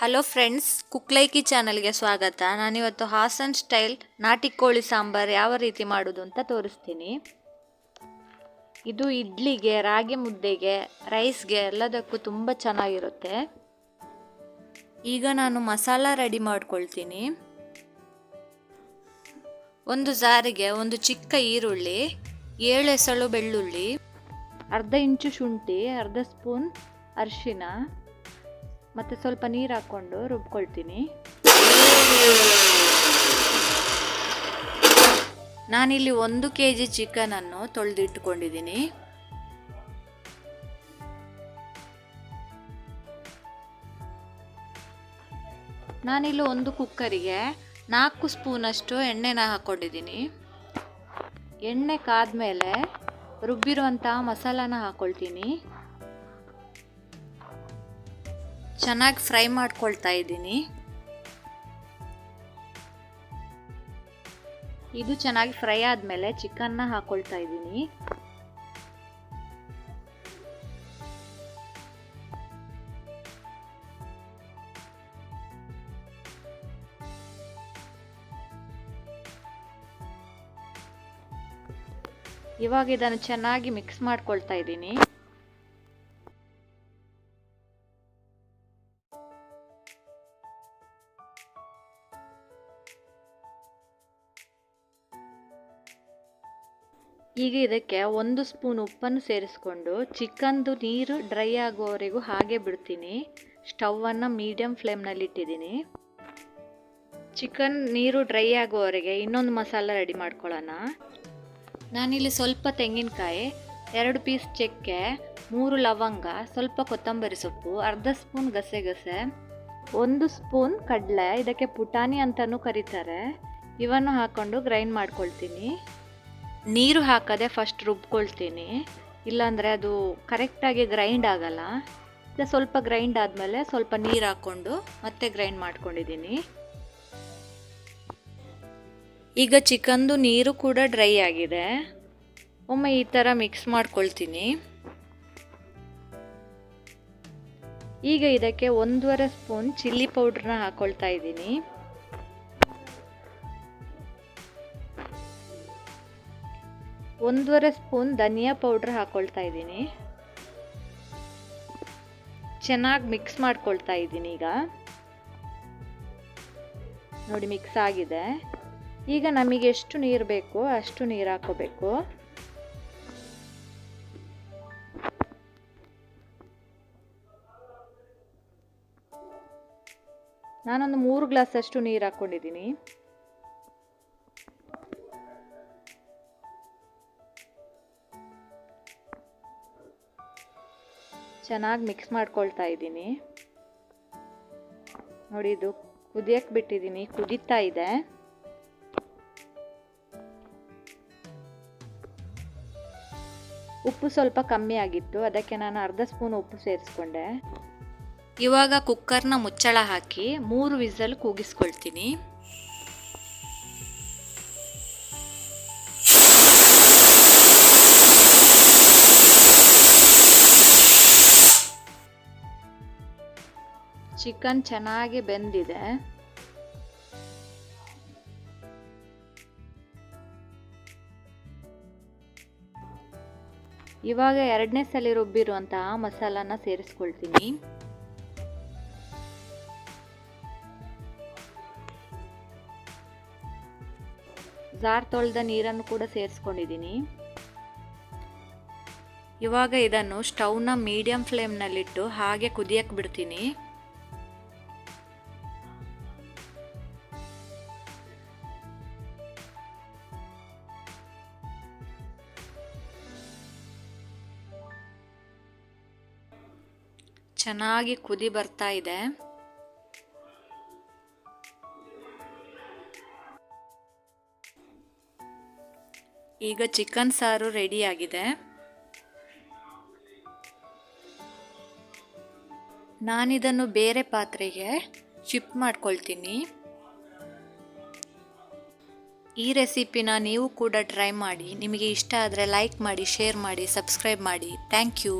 Hello friends, ಕುಕ್ಲೈಕಿ ಚಾನಲ್ಗೆ ಸ್ವಾಗತ. ನಾನಿವತ್ತು ಹಾಸನ್ ಸ್ಟೈಲ್ ನಾಟಿ ಕೋಳಿ ಸಾಂಬಾರು ಯಾವ ರೀತಿ ಮಾಡೋದು ಅಂತ ತೋರಿಸ್ತೀನಿ. ಇದು ಇಡ್ಲಿಗೆ, ರಾಗಿ ಮುದ್ದೆಗೆ, ರೈಸ್ಗೆ ಎಲ್ಲದಕ್ಕೂ ತುಂಬ ಚೆನ್ನಾಗಿರುತ್ತೆ. ಈಗ ನಾನು ಮಸಾಲ ರೆಡಿ ಮಾಡ್ಕೊಳ್ತೀನಿ. ಒಂದು ಜಾರಿಗೆ ಒಂದು ಚಿಕ್ಕ ಈರುಳ್ಳಿ, ಏಳು ಎಸಳು ಬೆಳ್ಳುಳ್ಳಿ, ಅರ್ಧ ಇಂಚು ಶುಂಠಿ, ಅರ್ಧ ಸ್ಪೂನ್ ಅರಿಶಿನ ಮತ್ತು ಸ್ವಲ್ಪ ನೀರು ಹಾಕ್ಕೊಂಡು ರುಬ್ಕೊಳ್ತೀನಿ. ನಾನಿಲ್ಲಿ ಒಂದು ಕೆ ಜಿ ಚಿಕನನ್ನು ತೊಳೆದಿಟ್ಟುಕೊಂಡಿದ್ದೀನಿ ನಾನಿಲ್ಲಿ ಒಂದು ಕುಕ್ಕರಿಗೆ ನಾಲ್ಕು ಸ್ಪೂನಷ್ಟು ಎಣ್ಣೆನ ಹಾಕ್ಕೊಂಡಿದ್ದೀನಿ ಎಣ್ಣೆ ಕಾದ ಮೇಲೆ ರುಬ್ಬಿರುವಂಥ ಮಸಾಲಾನ ಹಾಕ್ಕೊಳ್ತೀನಿ ಚೆನ್ನಾಗಿ ಫ್ರೈ ಮಾಡ್ಕೊಳ್ತಾ ಇದ್ದೀನಿ. ಇದು ಚೆನ್ನಾಗಿ ಫ್ರೈ ಆದಮೇಲೆ ಚಿಕನ್ನ ಹಾಕ್ಕೊಳ್ತಾ ಇದ್ದೀನಿ. ಇವಾಗ ಇದನ್ನು ಚೆನ್ನಾಗಿ ಮಿಕ್ಸ್ ಮಾಡ್ಕೊಳ್ತಾ ಇದ್ದೀನಿ. ಈಗ ಇದಕ್ಕೆ ಒಂದು ಸ್ಪೂನ್ ಉಪ್ಪನ್ನು ಸೇರಿಸ್ಕೊಂಡು ಚಿಕನ್ದು ನೀರು ಡ್ರೈ ಆಗುವವರೆಗೂ ಹಾಗೆ ಬಿಡ್ತೀನಿ. ಸ್ಟವನ್ನು ಮೀಡಿಯಮ್ ಫ್ಲೇಮ್ನಲ್ಲಿ ಇಟ್ಟಿದ್ದೀನಿ. ಚಿಕನ್ ನೀರು ಡ್ರೈ ಆಗುವವರೆಗೆ ಇನ್ನೊಂದು ಮಸಾಲ ರೆಡಿ ಮಾಡ್ಕೊಳ್ಳೋಣ. ನಾನಿಲ್ಲಿ ಸ್ವಲ್ಪ ತೆಂಗಿನಕಾಯಿ, ಎರಡು ಪೀಸ್ ಚಕ್ಕೆ, ಮೂರು ಲವಂಗ, ಸ್ವಲ್ಪ ಕೊತ್ತಂಬರಿ ಸೊಪ್ಪು, ಅರ್ಧ ಸ್ಪೂನ್ ಗಸೆಗಸೆ ಒಂದು ಸ್ಪೂನ್ ಕಡಲೆ, ಇದಕ್ಕೆ ಪುಟಾಣಿ ಅಂತಲೂ ಕರೀತಾರೆ. ಇವನ್ನು ಹಾಕ್ಕೊಂಡು ಗ್ರೈಂಡ್ ಮಾಡ್ಕೊಳ್ತೀನಿ. ನೀರು ಹಾಕದೆ ಫಸ್ಟ್ ರುಬ್ಕೊಳ್ತೀನಿ. ಇಲ್ಲಾಂದರೆ ಅದು ಕರೆಕ್ಟಾಗಿ ಗ್ರೈಂಡ್ ಆಗಲ್ಲ. ಇಲ್ಲ, ಸ್ವಲ್ಪ ಗ್ರೈಂಡ್ ಆದಮೇಲೆ ಸ್ವಲ್ಪ ನೀರು ಹಾಕ್ಕೊಂಡು ಮತ್ತೆ ಗ್ರೈಂಡ್ ಮಾಡ್ಕೊಂಡಿದ್ದೀನಿ. ಈಗ ಚಿಕನ್ದು ನೀರು ಕೂಡ ಡ್ರೈ ಆಗಿದೆ. ಒಮ್ಮೆ ಈ ಥರ ಮಿಕ್ಸ್ ಮಾಡ್ಕೊಳ್ತೀನಿ. ಈಗ ಇದಕ್ಕೆ ಒಂದೂವರೆ ಸ್ಪೂನ್ ಚಿಲ್ಲಿ ಪೌಡ್ರನ್ನ ಹಾಕ್ಕೊಳ್ತಾ ಇದ್ದೀನಿ. ಒಂದೂವರೆ ಸ್ಪೂನ್ ಧನಿಯಾ ಪೌಡ್ರ್ ಹಾಕ್ಕೊಳ್ತಾ ಇದ್ದೀನಿ. ಚೆನ್ನಾಗಿ ಮಿಕ್ಸ್ ಮಾಡ್ಕೊಳ್ತಾ ಇದ್ದೀನಿ ಈಗ. ನೋಡಿ ಮಿಕ್ಸ್ ಆಗಿದೆ. ಈಗ ನಮಗೆ ಎಷ್ಟು ನೀರು ಬೇಕು ಅಷ್ಟು ನೀರು ಹಾಕೋಬೇಕು. ನಾನೊಂದು ಮೂರು ಗ್ಲಾಸ್ ಅಷ್ಟು ನೀರು ಹಾಕ್ಕೊಂಡಿದ್ದೀನಿ ಚೆನ್ನಾಗಿ ಮಿಕ್ಸ್ ಮಾಡ್ಕೊಳ್ತಾ ಇದ್ದೀನಿ. ನೋಡಿ ಇದು ಕುದಿಯಕ್ಕೆ ಬಿಟ್ಟಿದ್ದೀನಿ, ಕುದೀತಾ ಇದೆ. ಉಪ್ಪು ಸ್ವಲ್ಪ ಕಮ್ಮಿ ಆಗಿತ್ತು, ಅದಕ್ಕೆ ನಾನು ಅರ್ಧ ಸ್ಪೂನ್ ಉಪ್ಪು ಸೇರಿಸ್ಕೊಂಡೆ. ಇವಾಗ ಕುಕ್ಕರ್ನ ಮುಚ್ಚಳ ಹಾಕಿ ಮೂರು ವಿಸಲ್ ಕೂಗಿಸ್ಕೊಳ್ತೀನಿ. ಚಿಕನ್ ಚೆನ್ನಾಗಿ ಬೆಂದಿದೆ. ಇವಾಗ ಎರಡನೇ ಸಲ ರುಬ್ಬಿರುವಂತಹ ಮಸಾಲಾನ ಸೇರಿಸ್ಕೊಳ್ತೀನಿ. ಜಾರ್ ತೊಳೆದ ನೀರನ್ನು ಕೂಡ ಸೇರಿಸ್ಕೊಂಡಿದ್ದೀನಿ. ಇವಾಗ ಇದನ್ನು ಸ್ಟವ್ನ ಮೀಡಿಯಂ ಫ್ಲೇಮ್ನಲ್ಲಿಟ್ಟು ಹಾಗೆ ಕುದಿಯಕ್ಕೆ ಬಿಡ್ತೀನಿ. ಚೆನ್ನಾಗಿ ಕುದಿ ಬರ್ತಾ ಇದೆ. ಈಗ ಚಿಕನ್ ಸಾರು ರೆಡಿಯಾಗಿದೆ ನಾನಿದನ್ನು ಬೇರೆ ಪಾತ್ರೆಗೆ ಶಿಫ್ಟ್ ಮಾಡ್ಕೊಳ್ತೀನಿ. ಈ ರೆಸಿಪಿನ ನೀವು ಕೂಡ ಟ್ರೈ ಮಾಡಿ. ನಿಮಗೆ ಇಷ್ಟ ಆದರೆ ಲೈಕ್ ಮಾಡಿ ಶೇರ್ ಮಾಡಿ ಸಬ್ಸ್ಕ್ರೈಬ್ ಮಾಡಿ. Thank you